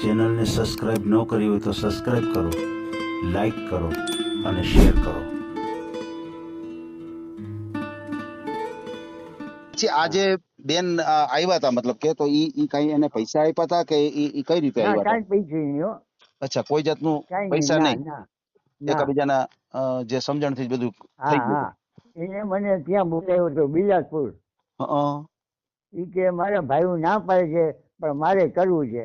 ચેનલને સબસ્ક્રાઈબ ન કરી હોય તો સબસ્ક્રાઈબ કરો લાઈક કરો અને શેર કરો. આજે બેન આવ્યા હતા મતલબ કે તો ઈ ઈ કઈ એને પૈસા આપ્યા હતા કે ઈ ઈ કઈ રીતે આવ્યા કાંઈ પૈસે નહીં હતા અચ્છા કોઈ જાતનું પૈસા નહીં? એકબીજાના જે સમજણથી બધું હા થઈ ગયું. હા. એને મને ત્યાં બોલાવ્યો હતો બિલાસપુર. એ ઈ કે મારા ભાઈ ના પાડે છે પણ મારે કરવું છે.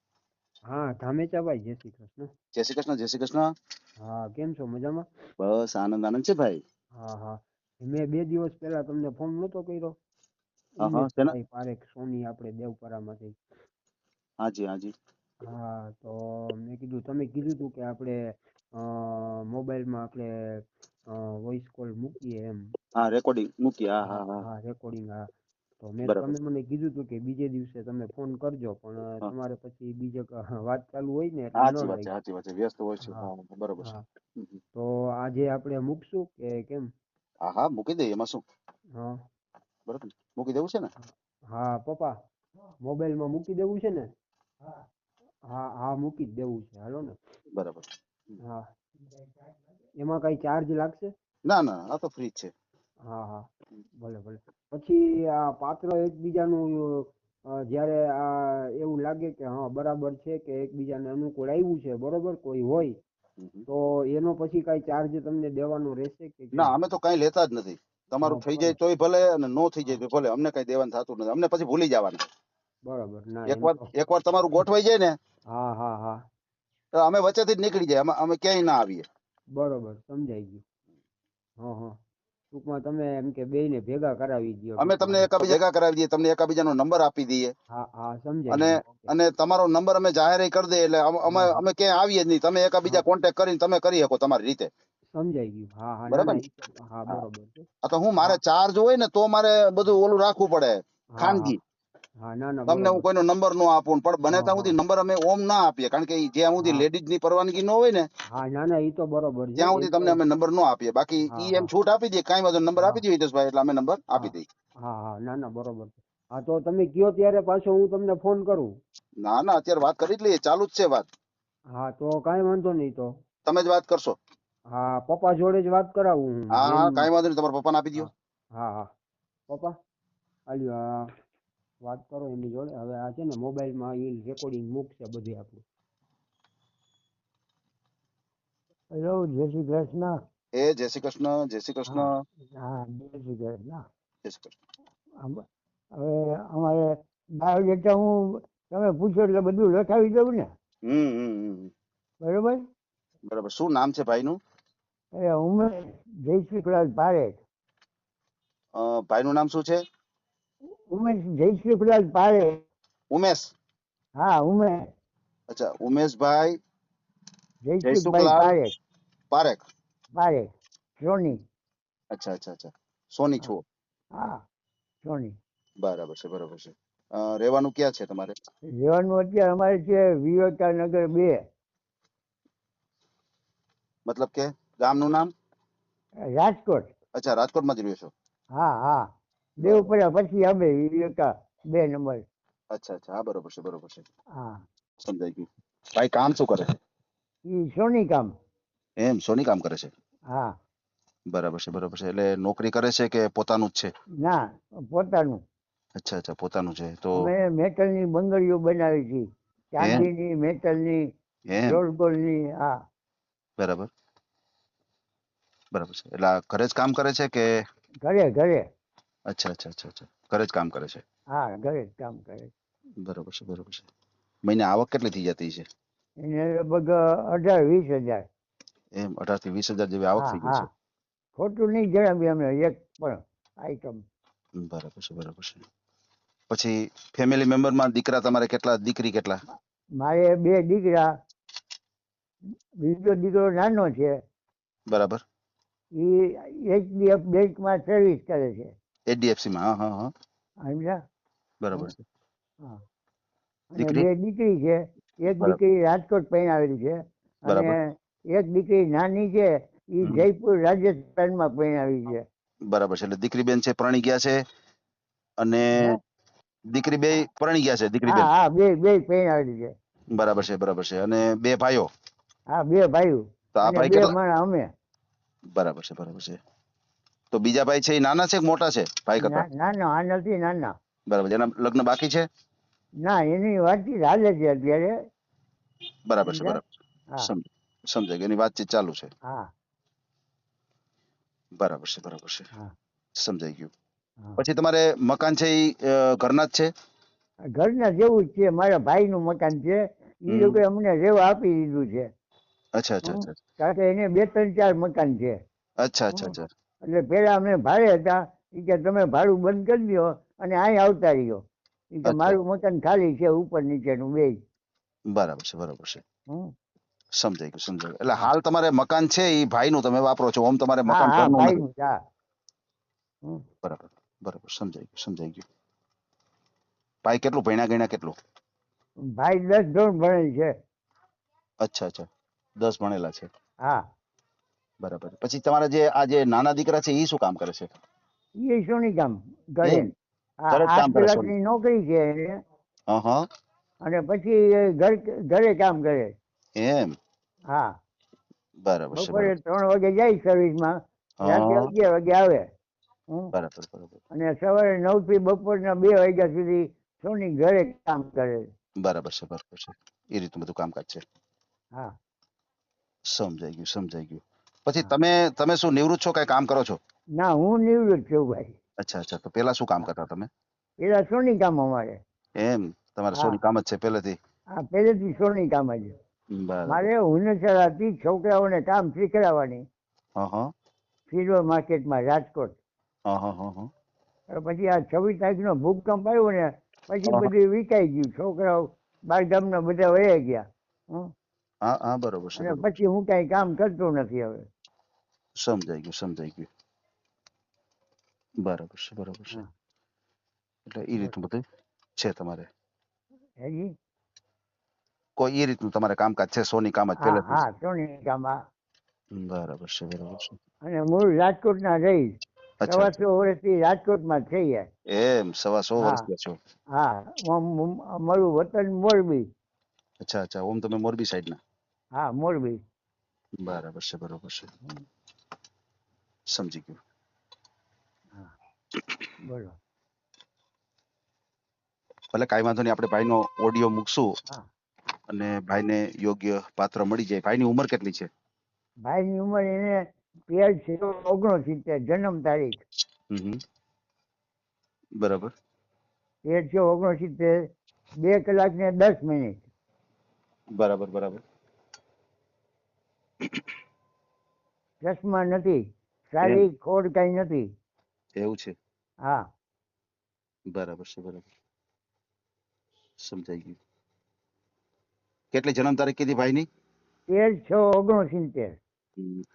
હા ધામેચાભાઈ જય શ્રી કૃષ્ણ. જય શ્રી કૃષ્ણ જય શ્રી કૃષ્ણ. હા કેમ છો? મજામાં? બસ આનંદ આનંદ છે ભાઈ? હા હા. મેં બે દિવસ પહેલા તમને ફોન નતો કર્યો. હા, હા, પારેખ સોની આપણે દેવપરામાંથી. હાજી હાજી. હા તો મેં કીધું તમે કીધું હતું કે આપણે મોબાઈલમાં આપણે વોઇસ કોલ મૂકીએ એમ. હા રેકોર્ડિંગ મૂકીએ હા હા હા. રેકોર્ડિંગ હા. તમે મને કીધું હતું કે બીજે દિવસે તમે ફોન કરજો પણ તમારે પછી બીજે વાત ચાલુ હોય ને સાચી વાત છે સાચી વાત છે. વ્યસ્ત હોય છે બરોબર છે. તો આજે આપણે મૂકશું કે કેમ? હા હા મૂકી દઈએ એમાં શું? હા. બરોબર મૂકી દેવું છે ને? હા પપ્પા મોબાઈલમાં મૂકી દેવું છે ને? હા હા મૂકી જ દેવું છે. હાલો ને? બરાબર. હા. એમાં કઈ ચાર્જ લાગશે? ના ના આ તો ફ્રી છે. હા હા. ભલે ભલે. પછી આ પાત્ર એકબીજાનું જ્યારે આ એવું લાગે કે હા બરાબર છે કે એકબીજાને અનુકૂળ આવ્યું છે બરોબર? કોઈ હોય. તો એનો પછી કઈ ચાર્જ તમને દેવાનો રહેશે કે ના અમે તો કઈ લેતા જ નથી. તમારું થઈ જાય તોય ભલે અને નો થઈ જાય ભલે અમને કઈ દેવાનું થતું નથી. અમને પછી ભૂલી જવાનું. બરાબર. ના એકવાર એકવાર તમારું ગોઠવાઈ જાય ને હા હા હા. તો અમે વચ્ચેથી જ નીકળી જાય. અમે અમે ક્યાંય ના આવીએ. બરોબર સમજાઈ ગયું. હા હા. ટૂંકમાં તમે એમ કે બેયને ભેગા કરાવી દો અમે તમને એકાબીજા ભેગા કરાવી દઈએ તમને એકબીજાનો નંબર આપી દઈએ. હા હા સમજાય અને અને તમારો નંબર અમે જાહેર કરી દઈએ એટલે અમે અમે ક્યાં ક્યાંય આવીએ જ નહીં. તમે એકબીજા. કોન્ટેક્ટ કરીને તમે કરી શકો તમારી રીતે. સમજાઈ ગયું. હા હા બરાબર ના? ને? હા બરાબર આ તો હું મારે ચાર્જ હોય ને તો મારે બધું ઓલું રાખવું પડે. ખાનગી ના ના તમને હું કોઈનો નંબર નો આપું પણ બને ત્યાં સુધી નંબર અમે ઓમ ના આપીએ કારણ કે જ્યાં સુધી લેડીઝની પરવાનગી ન હોય ને હા ના ના એ તો બરોબર છે. ત્યાં સુધી તમને અમે નંબર નો આપીએ. બાકી ઈ એમ છૂટ આપી દઈએ કાંઈ વાંધો નંબર આપી દઈએ હિતેશભાઈ એટલે અમે નંબર આપી દઈએ. હા હા ના ના બરોબર હા તો તમે કયો ત્યારે પાછો હું તમને ફોન કરું? ના ના અત્યારે વાત કરી જ લઈએ ચાલુ જ છે વાત. હા તો કાંઈ વાંધો નહીં તો. તમે જ વાત કરશો. હા પપ્પા જોડે જ વાત કરાવું હા હા કાંઈ વાંધો નહીં તમારા પપ્પાને આપી દો હા હા. પપ્પા હાલ્યો આ વાત કરો એમની જોડે. હવે આ છે ને મોબાઈલમાં એ રેકોર્ડિંગ મૂકશે બધી આપણું. હેલો જય શ્રી કૃષ્ણ. એ જય શ્રી કૃષ્ણ જય શ્રી કૃષ્ણ. હા જય શ્રી કૃષ્ણ. જય શ્રી કૃષ્ણ. હવે અમારે બાયોડેટા હું તમે પૂછો એટલે બધું લખાવી દઉં ને? હમ હમ હમ બરોબર? બરાબર. શું નામ છે ભાઈનું? એ ઉમેશ જયશ્રીકલાલ પારેખ. અ, ભાઈનું નામ શું છે? ઉમેશ જયશ્રીકલાલ પારેખ ઉમેશ. હા ઉમેશ. અચ્છા ઉમેશભાઈ. જયશ્રીભાઈ પારેખ પારેખ. પારેખ સોની. અચ્છા અચ્છા અચ્છા. સોની છો. હા સોની. બરાબર છે બરાબર છે. રહેવાનું ક્યાં છે તમારે? રહેવાનું અત્યારે અમારે છે વિવેકાનગર બે. મતલબ કે ગામનું નામ? રાજકોટ. અચ્છા રાજકોટમાં જ રહ્યો છો? હા હા. દેવપરા પછી અમે વિવેકા બે નંબર. અચ્છા અચ્છા હા બરોબર છે બરોબર છે. હા. સમજાઈ ગયું. ભાઈ કામ શું કરે છે? એ સોની કામ. એમ સોની કામ કરે છે? હા. બરાબર છે બરાબર છે. એટલે નોકરી કરે છે કે પોતાનું જ છે? ના પોતાનું. અચ્છા અચ્છા પોતાનું છે. તો મેં મેટલની બંગડીઓ બનાવી છે ચાંદીની મેટલની એમ? ગોલ ગોલની હા. બરાબર. બરાબર છે. એટલે ઘરે જ કામ કરે છે કે ઘરે ઘરે. અચ્છા અચ્છા અચ્છા અચ્છા. ઘરે જ કામ કરે છે? હા ઘરે જ કામ કરે બરોબર છે બરોબર છે. મહિને આવક કેટલી થઈ જતી છે? એને લગભગ અઢાર વીસ હજાર. એમ અઢારથી વીસ હજાર જેવી આવક હા થઈ ગઈ હા. ખોટું નહીં જણાવીએ અમને એક પણ આઈટમ છે બરાબર છે બરાબર છે. પછી ફેમિલી મેમ્બરમાં દીકરા તમારે કેટલા દીકરી કેટલા? મારે બે દીકરા. બીજો દીકરો નાનો છે. બરાબર. એ એચડીએફ બેંકમાં સર્વિસ કરે છે. એચડીએફસી માં હા હા હા. સમજ્યા બરાબર છે. હા. દીકરી? બે દીકરી છે. એક દીકરી રાજકોટ પરણાવેલી છે. અને એક દીકરી નાની છે. એ. જયપુર રાજસ્થાનમાં આવી છે. બરાબર છે. એટલે દીકરી બેન છે પરણી ગયા છે. અને દીકરી બે પરણી ગયા છે દીકરી બેન. હા બે બે પૈણ આવેલી છે. બરાબર છે બરાબર છે. અને બે ભાઈઓ? હા બે ભાઈઓ. તો આ ભાઈ બે કેટલા? અમે. બરાબર છે બરાબર છે. તો બીજા ભાઈ છે એ નાના છે કે મોટા છે? ભાઈ કરતા? નાના આ નથી નાના. બરાબર એના લગ્ન બાકી છે? ના એની વાતચીત હાલે છે અત્યારે. બરાબર છે બરાબર સમજ સમજાય ગયું એની વાતચીત ચાલુ છે. હા. બરાબર છે બરાબર છે. હા. સમજાઈ ગયું. પછી તમારે મકાન છે એ ઘરના જ છે? ઘરના જેવું જ છે. મારા ભાઈનું મકાન છે. એ. લોકોએ અમને રેવા આપી દીધું છે. અચ્છા અચ્છા અચ્છા કારણ કે એને બે ત્રણ ચાર મકાન છે. અચ્છા અચ્છા અચ્છા. એટલે પેલા અમે ભાડે હતા. કે તમે ભાડું બંધ કરી દો અને અહીં આવતા રહ્યો કે મારું મકાન ખાલી છે ઉપર નીચેનું બે બરાબર છે બરાબર છે. સમજાય ગયું સમજાય એટલે હાલ તમારે મકાન છે એ ભાઈનું તમે વાપરો છો ઓમ તમારે મકાન ઘરનું. બરાબર બરાબર સમજાય ગયું સમજાઈ ગયું. ભાઈ કેટલું ભણ્યા ગણ્યા કેટલું? ભાઈ દસ ધોરણ ભણેલ છે. અચ્છા અચ્છા. દસ ભણેલા છે. હા. બરાબર. પછી તમારા જે આ જે નાના દીકરા છે એ શું કામ કરે છે? એ સોની કામ કરે. કલાકની નોકરી છે એને. અને પછી ઘર ઘરે કામ કરે. એમ. હા. બરાબર છે બપોરે ત્રણ વાગે જાય સર્વિસમાં રાતે હા. અગિયાર વાગે આવે. બરાબર બરાબર. અને સવારે નવથી બપોરના બે વાગ્યા સુધી સોની ઘરે કામ કરે. બરાબર છે બરાબર છે. એ રીતનું બધું કામકાજ છે. હા. સમજાઈ ગયું સમજાઈ ગયું. પછી. તમે તમે શું નિવૃત્ત છો કઈ કામ કરો છો? ના હું નિવૃત્ત છું ભાઈ. અચ્છા અચ્છા. તો પેલા શું કામ કરતા તમે? પેલા સોની કામ અમારે. એમ? તમારે સોની કામ જ છે પહેલેથી? હા પહેલેથી સોની કામ જ. મારે હુનરશાળા હતી છોકરાઓને કામ શીખડાવવાની. સિલ્વર માર્કેટમાં રાજકોટ. હા હા હા હા. પછી આ છવ્વીસ તારીખ નો ભૂકંપ આવ્યો ને પછી બધું વિકાઈ ગયું. છોકરાઓ બાર ગામના બધા વયા ગયા. હં. હા બરોબર છે અને પછી હું કઈ કામ કરતો નથી હવે. સમજાઈ ગયું સમજાઈ ગયું. બરાબર છે બરાબર છે. એટલે એ રીતનું બધું છે તમારે? હેજી? કોઈ એ રીતનું તમારે કામકાજ છે? સોની કામ જ હા હા સોની કામ બરાબર છે બરાબર છે. અને મૂળ રાજકોટના રહી સવા સો વર્ષથી રાજકોટમાં જ છીએ એમ સવા સો હા. વર્ષ છો? હા અમારું વતન મોરબી. અચ્છા અચ્છા ઓમ તમે મોરબી સાઈડ ના હા મોરબી બરાબર છે બરાબર છે. સમજી ગયું. બોલો. ભલે કાંઈ વાંધો નહીં આપણે ભાઈનો ઓડિયો મૂકશું હા. અને ભાઈને યોગ્ય પાત્ર મળી જાય. ભાઈની ઉંમર કેટલી છે? ભાઈની ઉંમર એને તેર છે ઓગણસિત્તેર જન્મ તારીખ. બરાબર. તેર છે ઓગણસિત્તેર બે કલાક ને દસ મિનિટ. બરાબર બરાબર. ચશ્મા નથી સારી ખોડ કઈ નથી. એવું છે? હા. બરાબર છે બરાબર. સમજાઈ ગયું. કેટલી જન્મ તારીખ કીધી ભાઈની? તેર છ ઓગણસિત્તેર.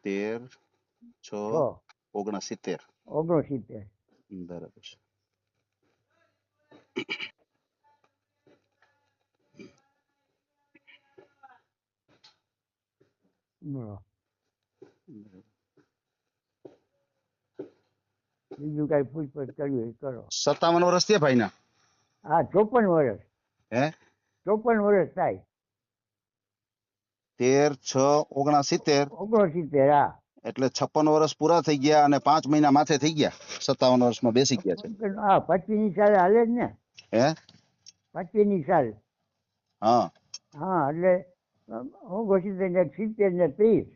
તેર છ છ. ઓગણસિત્તેર. ઓગણસિત્તેર. બરાબર છે. બીજું કઈ પૂછપરછ કરવી હોય કરો સત્તાવન વર્ષ થયા ભાઈના હા ચોપન વર્ષ હે ચોપન વર્ષ થાય તેર છ ઓગણસિત્તેર ઓગણસિત્તેર હા એટલે છપ્પન વર્ષ પૂરા થઈ ગયા અને પાંચ મહિના માથે થઈ ગયા. સત્તાવન વર્ષમાં બેસી ગયા છે. હા પચીસની સાલ હાલે જ ને. હે? પચીસની સાલ. હા. હા એટલે ઓગણસિત્તેર ને સિત્તેર ને ત્રીસ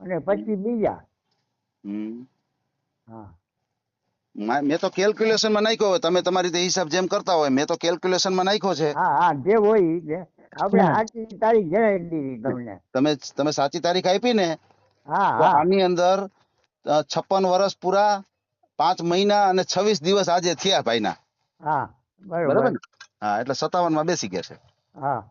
અને પચીસ બીજા. હા. મેં તો કેલ્ક્યુલેશનમાં નાખ્યો હોય. તમે તમારી રીતે હિસાબ જેમ કરતા હોય મેં તો કેલ્ક્યુલેશનમાં નાખ્યો છે. હા હા જે હોય જે આપણે સાચી તારીખ જણાવી દીધી તમને. તમે તમે સાચી તારીખ આપી ને? હા હા. આની અંદર છપ્પન વર્ષ પૂરા પાંચ મહિના અને છવ્વીસ દિવસ આજે થયા ભાઈના. હા બરાબર. હા એટલે સત્તાવનમાં બેસી ગયા છે. હા.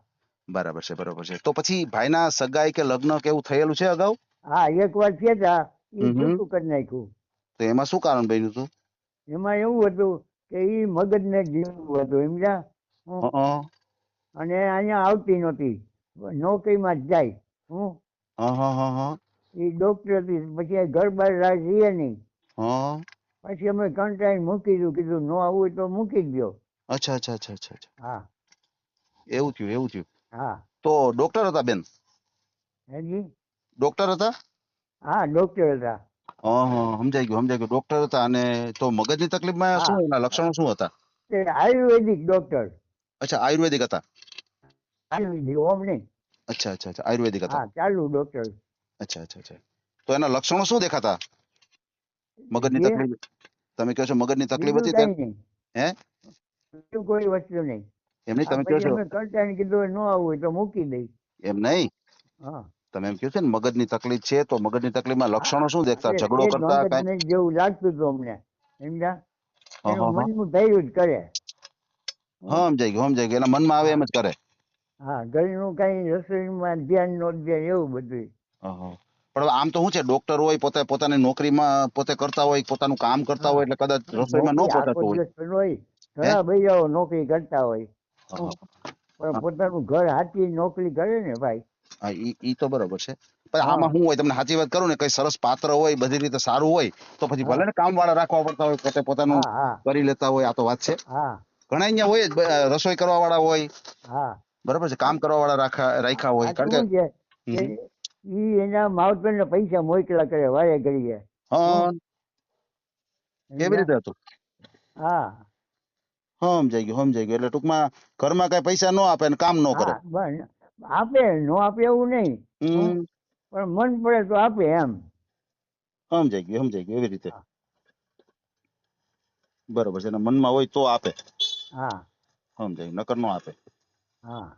બરાબર છે બરાબર છે. તો પછી ભાઈના સગાઈ કે લગ્ન કેવું થયેલું છે અગાઉ? હા એક વાર થયા એ હમ હમ. કરી નાખ્યું. તો એમાં શું કારણ બન્યું હતું? એમાં એવું હતું કે એ મગજને જીવવું હતું સમજ્યા? અને અહીંયા આવતી નહોતી. નોકરીમાં જ જાય હું. હં, હં, હં, હં, એ ડોક્ટર હતી પછી ઘર બહાર રાહ રહીએ નહીં. પછી અમે કંટાળી મૂકી દીધું કીધું ન આવવું હોય તો મૂકી જ દો અચ્છા અચ્છા અચ્છા અચ્છા. હા. એવું થયું એવું થયું. હા. તો ડોક્ટર હતા બેન? હેજી? ડોક્ટર હતા? હા ડોક્ટર હતા. સમજાઈ ગયું સમજાઈ ગયું. ડોક્ટર હતા અને તો મગજની તકલીફમાં. શું એના લક્ષણો શું હતા? આયુર્વેદિક ડોક્ટર અચ્છા આયુર્વેદિક હતા? આયુર્વેદિક ઓમ નહીં. અચ્છા અચ્છા અચ્છા આયુર્વેદિક હતા. હા ચાલુ ડોક્ટર અચ્છા અચ્છા અચ્છા. તો એના લક્ષણો શું દેખાતા? મગજની તકલીફ. તમે કહો છો મગજની તકલીફ હતી હે? કોઈ વસ્તુ નહીં. એમની હા, તમે કહો છો. અમે કીધું ન આવવું હોય તો મૂકી દઈ એમ નહીં? હા. તમે એમ કહો છો ને મગજની તકલીફ છે તો મગજની તકલીફમાં લક્ષણો શું દેખતા ઝઘડો કરતા કાંઈ? જેવું લાગતું હતું અમને સમજ્યા. મનનું થયું જ કરે. હા સમજાઈ ગયું સમજાઈ ગયું. એના મનમાં આવે એમ જ કરે. હા ઘરનું કઈ રસોઈમાં ધ્યાન નો ધ્યાન એવું બધું પણ આમ તો શું છે? ડોક્ટર હોય પોતે પોતાની નોકરીમાં પોતે કરતા હોય પોતાનું કામ કરતા હોય એટલે કદાચ રસોઈમાં ન નોકરી આખો હોય. ઘણા ભાઈઓ નોકરી કરતા હોય. પણ પોતાનું ઘર હાચી નોકરી કરે ને ભાઈ. હા ઈ તો બરોબર છે. પણ આમાં શું હોય તમને સાચી વાત કરું ને કઈ સરસ પાત્ર હોય બધી રીતે સારું હોય તો પછી ભલે ને કામ વાળા રાખવા પડતા હોય પોતે પોતાનું કરી લેતા હોય આ તો વાત છે. ઘણા અહીંયા હોય જ રસોઈ કરવા વાળા હોય. હા. બરોબર છે કામ કરવા વાળા રાખા રાખ્યા હોય. કારણ કે ઈ એના માવતર ને પૈસા મોકલા કરે વારે ઘડીએ. હા. કેવી રીતે હતું? હા. સમજાઈ ગયું સમજાઈ ગયું. એટલે ટૂંકમાં ઘરમાં કઈ પૈસા નો આપે ને કામ નો કરે. હા આપે નો આપે એવું નહીં. હમ. પણ મન પડે તો આપે એમ. સમજાઈ ગયું સમજાઈ ગયું એવી રીતે. બરોબર છે એના મનમાં હોય તો આપે. હા. સમજાય નકર નો આપે. હા.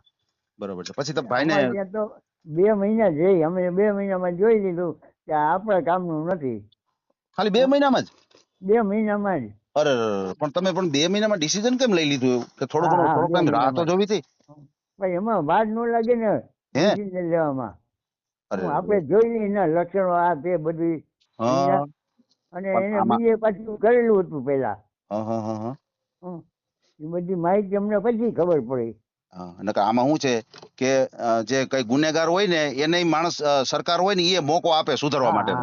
બરોબર છે. પછી તો ભાઈને અમારે ત્યાં તો બે મહિના જઈ અમે બે મહિનામાં જોઈ લીધું કે આ આપણા કામનું નથી. ખાલી બે મહિનામાં જ? બે મહિનામાં જ. અરે પણ તમે પણ બે મહિનામાં ડિસિઝન કેમ લઈ લીધું એવું? કે થોડો ઘણો હા, થોડોક ટાઈમ રાહ તો જોવી હતી? ભાઈ એમાં વાર ન લાગે ને હે? લેવામાં. આપણે જોઈ એના લક્ષણો આ તે બધી. અને એને બીજે પાછું કરેલું હતું પેલા. એ બધી માહિતી અમને પછી ખબર પડી. નકર આમાં શું છે કે જે કઈ ગુનેગાર હોય ને એને માણસ સરકાર હોય ને એ મોકો આપે સુધારવા માટે.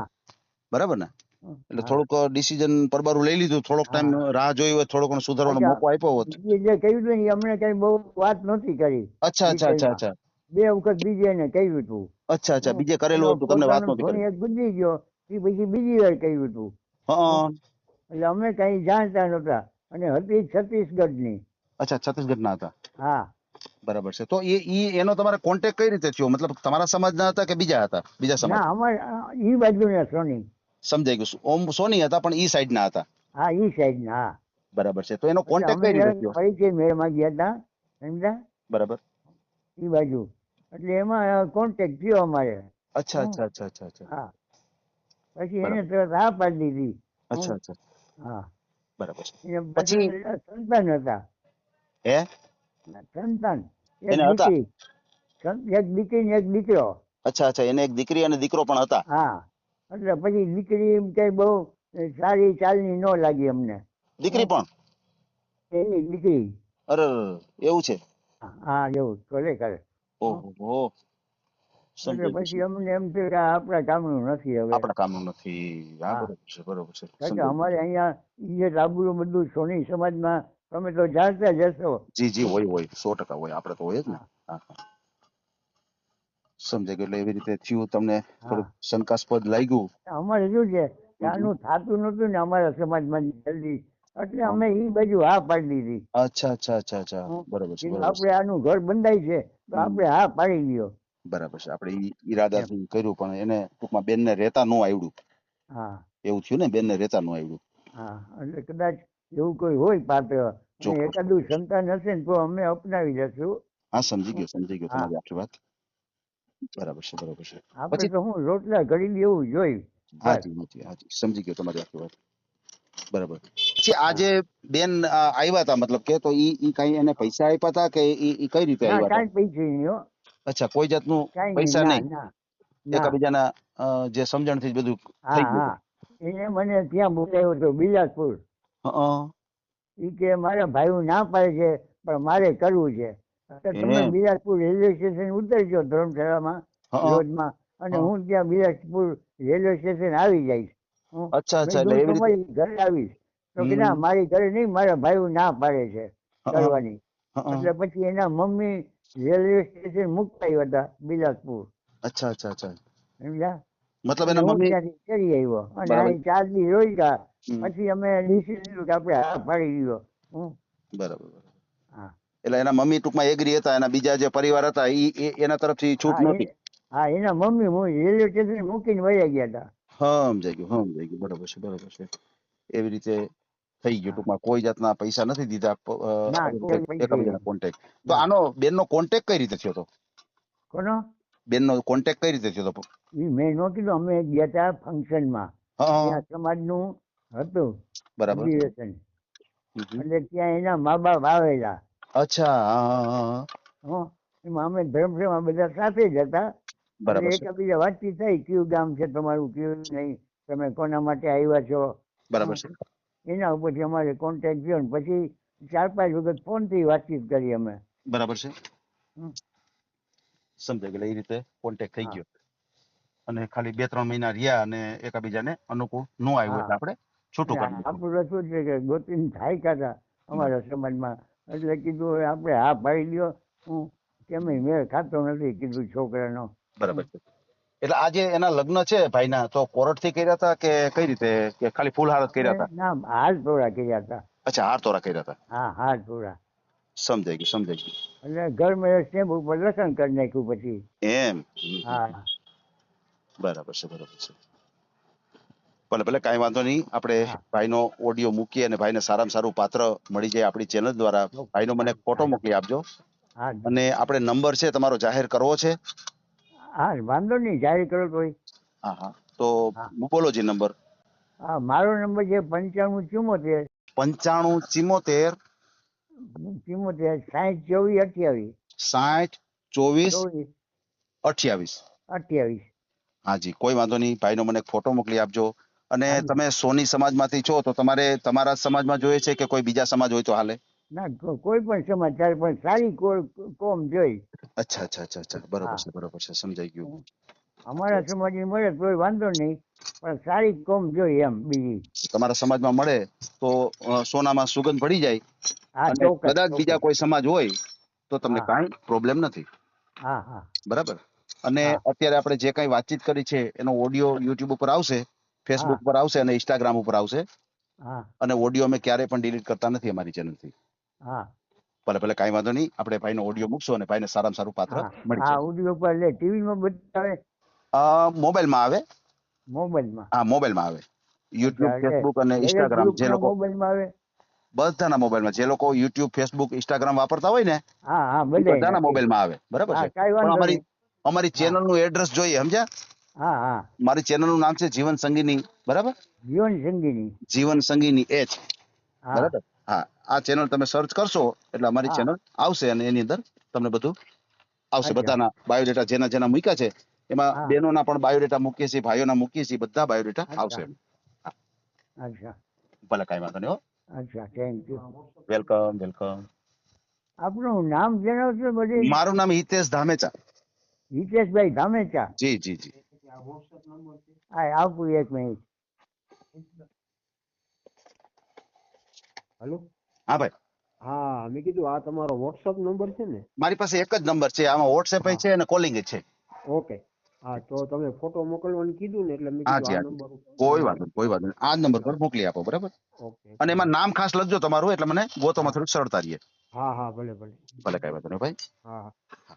બરાબર ને? એટલે. થોડુંક ડિસિઝન પરબારું લઈ લીધું. થોડોક ટાઈમ રાહ જોઈ હોય થોડો ઘણો સુધારવાનો મોકો આપ્યો હોત. જે કહ્યું હતું ને અમને કઈ બહુ વાત નહોતી કરી. અચ્છા અચ્છા અચ્છા અચ્છા. બે વખત બીજે ને કહ્યું હતું. અચ્છા અચ્છા. બીજે કરેલું હતું તમને વાત નહોતી કરી. એક ગુજરી ગયો. એ પછી બીજી વાર કહ્યું હતું. હા એટલે અમે કઈ જાણતા નહોતા. અને હતી છત્તીસગઢની અચ્છા છત્તીસગઢ ના હતા. હા. બરાબર છે. તો એ ઈ એનો તમારે કોન્ટેક્ટ કઈ રીતે થયો? મતલબ તમારા સમાજના હતા કે બીજા હતા? બીજા સમાજ? ના અમારે ઈ બાજુના સોની. સમજાઈ ગયું. ઓમ સોની હતા પણ ઈ સાઈડ ના હતા. હા ઈ સાઈડ ના હા. બરાબર છે. તો એનો કોન્ટેક્ટ કઈ રીતે થયો? પરિચય મેળમાં ગયા હતા સમજ્યા? બરાબર. ઈ બાજુ. એટલે એમાં કોન્ટેક્ટ થયો અમારે. અચ્છા અચ્છા અચ્છા અચ્છા અચ્છા. હા. પછી એને તરત હા પાડી દીધી. અચ્છા અચ્છા. હા. બરાબર છે. પછી- સંતાન હતા. હે? સંતાન. એને હતા? એક દીકરી ને એક દીકરો. અચ્છા અચ્છા. એને એક દીકરી અને દીકરો પણ હતા? હા. એટલે પછી દીકરી એમ કઈ બહુ સારી ચાલની ન લાગી અમને. દીકરી પણ? એની દીકરી. અરે એવું છે? હા એવું કરે કરે ઓહો. એટલે પછી અમને એમ થયું કે આપણા કામનું નથી હવે. આપણા કામનું નથી. હા. બરોબર છે બરોબર અમારે અહીંયા જે લાબુનું બધું સોની સમાજમાં તમે તો જાણતા જશો જી જી હોય હોય. સો ટકા હોય. આપણે તો હોય જ ને. હા. હા હા. સમજાઈ ગયું એટલે એવી રીતે થયું તમને થોડું શંકાસ્પદ લાગ્યું? અમારે શું છે આનું થતું નતું ને અમારા સમાજમાં જલ્દી. એટલે અમે એ બાજુ હા પાડી દીધી. અચ્છા અચ્છા અચ્છા અચ્છા. બરાબર છે આપણે આનું ઘર બંધાય છે તો આપણે હા પાડી દીધો બરાબર છે આપણે ઈરાદાથી કર્યું પણ એને ટૂંકમાં બેનને રહેતા ન આવડ્યું. હા. એવું થયું ને બેનને રહેતા ન આવડ્યું. હા એટલે કદાચ એવું કોઈ હોય પાત્ર એકાદું સંતાન હશે ને તો અમે અપનાવી જશું. હા સમજી ગયો સમજી ગયો તમારી આખી વાત. બરાબર છે બરાબર છે. આપણે પછી તો હું રોટલા ઘડી લેવું જોઈ હાજી હાજી હાજી સમજી ગયો તમારી આખી વાત. બરાબર. પછી આજે બેન આવ્યા હતા મતલબ કે તો ઈ ઈ કઈ એને પૈસા આપ્યા હતા કે ઈ ઈ કઈ રીતે આવ્યા હતા કાંઈ પૈસે નહીં અચ્છા કોઈ જાતનું પૈસા નહીં? એકબીજાના જે સમજણથી જ બધું થઈ ગયું. હા. એને મને ત્યાં બોલાવ્યો હતો બિલાસપુર. ઈ કે મારા ભાઈ ના પાડે છે પણ મારે કરવું છે. તો તમે બિલાસપુર રેલવે સ્ટેશન ઉતરજો ધર્મશાળામાં રોજમાં અને હું. ત્યાં બિલાસપુર રેલવે સ્ટેશન આવી જઈશ. અચ્છા અચ્છા એટલે તમારી ઘરે આવીશ. તો કે ના મારી ઘરે નહીં મારા ભાઈ ના પાડે છે કરવાની. એટલે પછી એના મમ્મી રેલવે સ્ટેશન મૂકતા આવ્યા હતા બિલાસપુર. અચ્છા અચ્છા અચ્છા. સમજ્યા? મતલબ એના મમ્મી કરી આવ્યો. અને આ ચાર દી રોઈ ગયા. પછી અમે ડિસિઝન કે આપણે હા પાડી દીધો. બરાબર. એટલે એના મમ્મી ટૂંકમાં એગ્રી હતા એના બીજા જે પરિવાર હતા એ- એના તરફથી છૂટ નહોતી હા એના મમ્મી રેલવે સ્ટેશન મૂકીને વયા ગયા હતા. હા સમજાઈ ગયું હા સમજાઈ ગયું બરાબર છે બરાબર છે. એવી રીતે થઈ ગયું ટૂંકમાં કોઈ જાતના પૈસા નથી દીધા ના, એકબીજાના કોન્ટેક્ટ તો ના. આનો બેનનો કોન્ટેક્ટ કઈ રીતે થયો હતો? કોનો? બેનનો કોન્ટેક્ટ કઈ રીતે થયો હતો? મેં નો કીધું અમે ગયા હતા ફંક્શનમાં ત્યાં સમાજનું હતું બરાબર હમ હમ. એટલે ત્યાં એના મા બાપ આવેલા. અચ્છા અમે ધર્મસભામાં બધા સાથે જ હતા. બરાબર એકબીજા વાતચીત થઈ. કયું ગામ છે તમારું કયું નહીં તમે કોના માટે આવ્યા છો? બરાબર છે. એના ઉપરથી અમારે કોન્ટેક્ટ થયો પછી ચાર પાંચ વખત ફોનથી વાતચીત કરી અમે. બરાબર છે. સમજાય સમજાઈ એ રીતે કોન્ટેક્ટ થઈ ગયો. અને ખાલી બે ત્રણ મહિના રહ્યા અને એકબીજાને અનુકૂળ ન આવ્યું. એટલે આપણે છૂટું કરી આપણું શું છે કે ગોતીને થાય કાતા અમારા સમાજમાં. એટલે કીધું આપણે હા પાડી દો હું કેમ મેળ ખાતો નથી કીધું છોકરાનો. બરાબર છે. એટલે આજે એના લગ્ન છે ભાઈના તો કોરટથી કર્યા હતા કે કઈ રીતે? કે ખાલી ફૂલ હાર કર્યા હતા? ના હાર તોડા કર્યા હતા. અચ્છા હાર તોરા કર્યા હતા. હા હાર તોડા સમજાઈ ગયું સમજાઈ ગયું. એટલે ઘર મેળ સ્ટેમ્પ ઉપર લખણ કરી નાખ્યું પછી. એમ. હા. બરાબર છે બરાબર છે. ભલે ભલે કાંઈ વાંધો નહીં આપણે હા. ભાઈનો ઓડિયો મૂકીએ અને ભાઈને સારામાં સારું પાત્ર મળી જાય આપણી ચેનલ દ્વારા. ભાઈનો મને ફોટો મોકલી આપજો. અને આપણે નંબર છે તમારો જાહેર કરવો છે. હા વાંધો નહીં જાહેર કરો તો હા હા. તો બોલો જી નંબર હા મારો નંબર છે પંચાણું ચુમ્મોતેર પંચાણું ચિમોતેર. ચુમ્મોતેર સાઠ ચોવીસ અઠ્યાવીસ. સાઠ ચોવીસ અઠ્યાવીસ. અઠ્યાવીસ. અઠ્યાવીસ હાજી કોઈ વાંધો નહીં. ભાઈનો મને ફોટો મોકલી આપજો. અને તમે સોની સમાજમાંથી છો તો તમારે તમારા સમાજમાં જોઈએ છે કે કોઈ બીજા સમાજ હોય તો હાલે? ના કોઈ પણ સમાચાર પણ સારી કોમ જોઈ. અચ્છા અચ્છા અચ્છા અચ્છા. બરોબર છે બરોબર છે સમજાઈ ગયું. અમારા સમાજની મળે કોઈ વાંધો નહીં પણ સારી કોમ જોઈ એમ બીજી. તમારા સમાજમાં મળે તો સોનામાં સુગંધ પડી જાય. કદાચ બીજા કોઈ સમાજ હોય તો તમને. કાંઈ પ્રોબ્લેમ નથી. હા હા. બરાબર? અને અત્યારે આપણે જે કઈ વાતચીત કરી છે એનો ઓડિયો યુટ્યુબ ઉપર આવશે ફેસબુક. પર આવશે અને ઇન્સ્ટાગ્રામ ઉપર આવશે. અને ઓડિયો અમે ક્યારે પણ ડિલીટ કરતા નથી અમારી ચેનલથી. ભલે ભલે કઈ વાંધો નહીં આપણે ભાઈનો ઓડિયો મૂકશું અને ભાઈને સારામાં સારું પાત્ર મળી હા ઓડિયો પર એટલે ટીવી માં બતાવે મોબાઈલમાં આવે. મોબાઈલમાં? હા મોબાઈલમાં આવે. યુટ્યુબ ફેસબુક અને ઇન્સ્ટાગ્રામ જે લોકો લોકો મોબાઈલમાં આવે? બધાના મોબાઈલમાં. જે લોકો યુટ્યુબ ફેસબુક ઇન્સ્ટાગ્રામ વાપરતા હોય ને હા હા બધાના. મોબાઈલમાં આવે. બરાબર છે? અમારી અમારી ચેનલનું એડ્રેસ જોઈએ સમજ્યા? હા હા. મારી ચેનલનું નામ છે જીવન સંગીની બરાબર? જીવન સંગીની. જીવન સંગીની હા. બરાબર? હા આ ચેનલ તમે સર્ચ કરશો એટલે અમારી ચેનલ આવશે અને એની અંદર તમને બધું આવશે. બધાના બાયોડેટા જેના જેના મૂક્યા છે એમાં બહેનોના પણ બાયોડેટા મૂકીએ છીએ ભાઈઓના મૂકીએ છીએ બધા બાયોડેટા આવશે. અચ્છા. ભલે કાંઈ વાંધો નહીં અચ્છા થેન્ક યુ વેલકમ વેલકમ આપનું નામ જણાવશો બધી? મારું નામ હિતેશ ધામેચા. હિતેશભાઈ ધામેચા? જી જી જી. હા આપું એક મિનિટ હેલો હા ભાઈ. હા મેં કીધું આ તમારો વોટ્સઅપ નંબર છે ને? મારી પાસે એક જ નંબર છે આમાં વોટ્સએપ છે અને કોલિંગ છે. ઓકે હા તો તમે ફોટો મોકલવાનું કીધું ને એટલે મેં કીધું આ નંબર કોઈ વાંધો નહીં, કોઈ વાંધો નહીં. આ નંબર પર મોકલી આપો બરાબર? ઓકે અને એમાં નામ ખાસ લખજો તમારું એટલે મને ગોતવામાં થોડું થોડીક સરળતા રહે. હા હા ભલે ભલે. ભલે કઈ વાંધો નહીં ભાઈ. હા. હા.